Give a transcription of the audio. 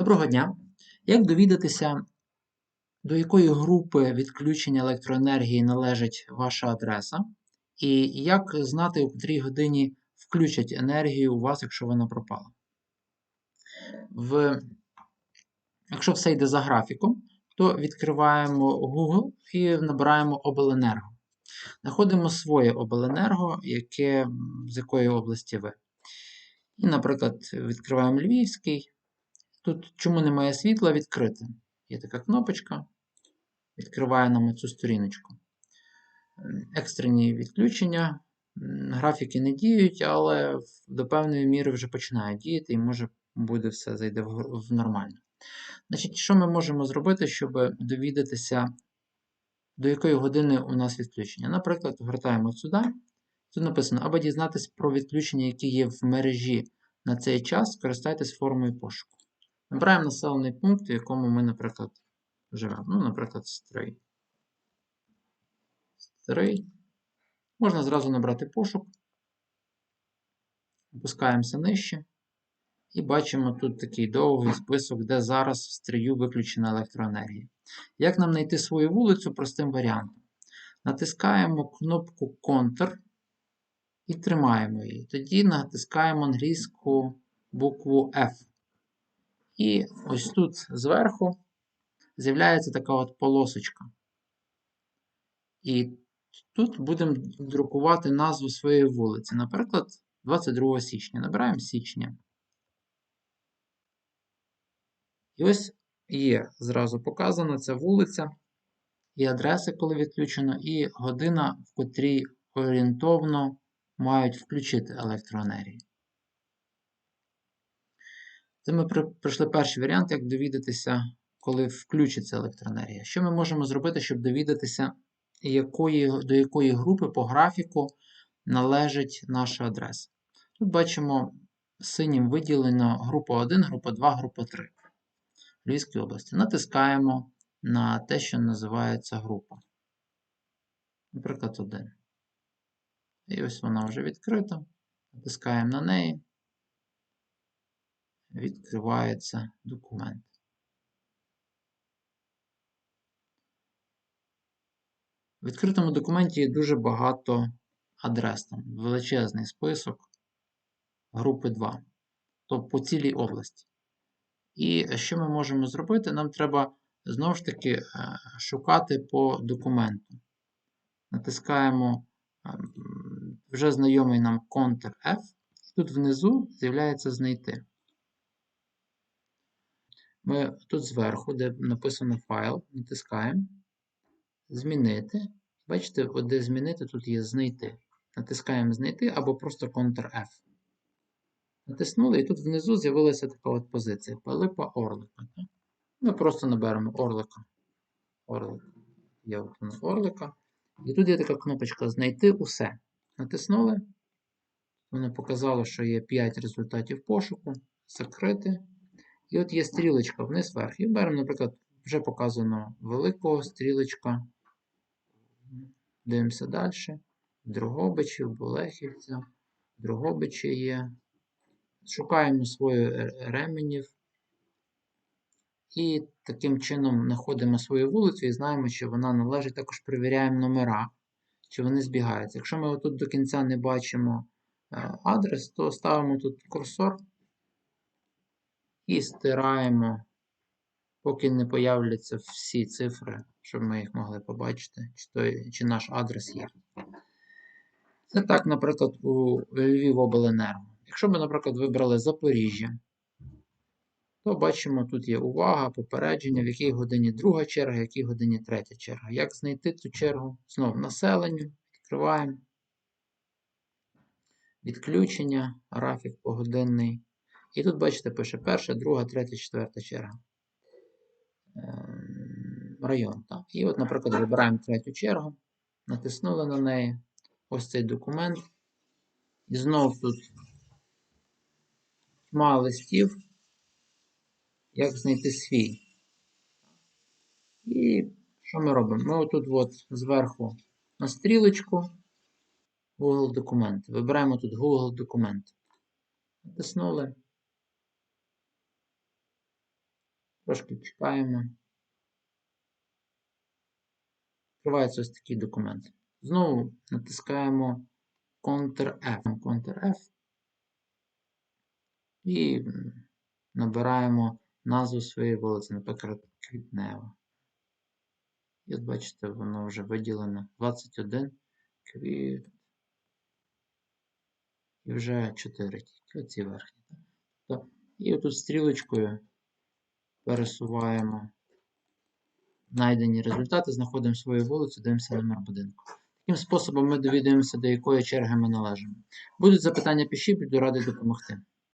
Доброго дня! Як довідатися, до якої групи відключення електроенергії належить ваша адреса, і як знати, у котрій годині включать енергію у вас, якщо вона пропала? В... Якщо все йде за графіком, то відкриваємо Google і набираємо обленерго. Знаходимо своє обленерго, яке, з якої області ви. І, наприклад, відкриваємо Львівський. Тут, чому немає світла, відкрити. Є така кнопочка, відкриває нам цю сторіночку. Екстрені відключення. Графіки не діють, але до певної міри вже починають діяти і може буде все зайде в нормально. Значить, Що ми можемо зробити, щоб довідатися, до якої години у нас відключення? Наприклад, вертаємо сюди. Тут написано, аби дізнатися про відключення, які є в мережі на цей час, скористайтесь формою пошуку. Набираємо населений пункт, в якому ми, наприклад, живемо. Ну, наприклад, Стрий. Стрий. Можна зразу набрати пошук. Опускаємося нижче. І бачимо тут такий довгий список, де зараз в стрію виключена електроенергія. Як нам знайти свою вулицю простим варіантом? Натискаємо кнопку Ctrl і тримаємо її. Тоді натискаємо англійську букву F. І ось тут зверху з'являється така от полосочка. І тут будемо друкувати назву своєї вулиці. Наприклад, 22 січня. Набираємо січня. І ось є зразу показана ця вулиця, і адреса, коли відключено, і година, в котрій орієнтовно мають включити електроенергію. Це ми пройшли перший варіант, як довідатися, коли включиться електроенергія. Що ми можемо зробити, щоб довідатися, якої, до якої групи по графіку належить наша адреса? Тут бачимо синім виділено група 1, група 2, група 3 в Львівській області. Натискаємо на те, що називається група. Наприклад, 1. І ось вона вже відкрита. Натискаємо на неї відкривається документ. В відкритому документі є дуже багато адрес, там величезний список групи 2, тобто по цілій області. І що ми можемо зробити? Нам треба знову ж таки е, шукати по документу. Натискаємо ем, вже знайомий нам Ctrl-F, і тут внизу з'являється знайти. Ми тут зверху, де написано файл, натискаємо Змінити. Бачите, де змінити, тут є знайти. Натискаємо знайти або просто Ctrl-F. Натиснули, і тут внизу з'явилася така от позиція Пилипа Орлика. Ми просто наберемо Орлика. Є от Орлика. І тут є така кнопочка Знайти усе. Натиснули. Воно показало, що є 5 результатів пошуку. Закрити. І от є стрілочка вниз вверх. І беремо, наприклад, вже показано великого стрілочка. Дивимося далі. Другобичів, Болехівця, Другобичі є. Шукаємо свою ременів. І таким чином знаходимо свою вулицю і знаємо, чи вона належить. Також перевіряємо номера, чи вони збігаються. Якщо ми тут до кінця не бачимо е, адрес, то ставимо тут курсор і стираємо, поки не появляться всі цифри, щоб ми їх могли побачити, чи, той, чи наш адрес є. Це так, наприклад, у Львівобленерго. Якщо ми, наприклад, вибрали Запоріжжя, то бачимо, тут є увага, попередження, в якій годині друга черга, в якій годині третя черга. Як знайти цю чергу? Знову населення, відкриваємо. Відключення, графік погодинний. І тут, бачите, пише перша, друга, третя, четверта черга. Ем, район. Так. І от, наприклад, вибираємо третю чергу, натиснули на неї ось цей документ. І знову тут тьма листів, як знайти свій. І що ми робимо? Ми отут от зверху на стрілочку Google документи. Вибираємо тут Google документи. Натиснули. Трошки чекаємо. Відкривається ось такий документ. Знову натискаємо Ctrl-F. Ctrl-F і набираємо назву своєї вулиці, наприклад, Квітнева. І от бачите, воно вже виділено 21 квіт. І вже 4 тільки оці верхні. Тобто, І отут стрілочкою пересуваємо знайдені результати, знаходимо свою вулицю, дивимося номер будинку. Таким способом ми довідуємося, до якої черги ми належимо. Будуть запитання, пишіть, буду радий допомогти.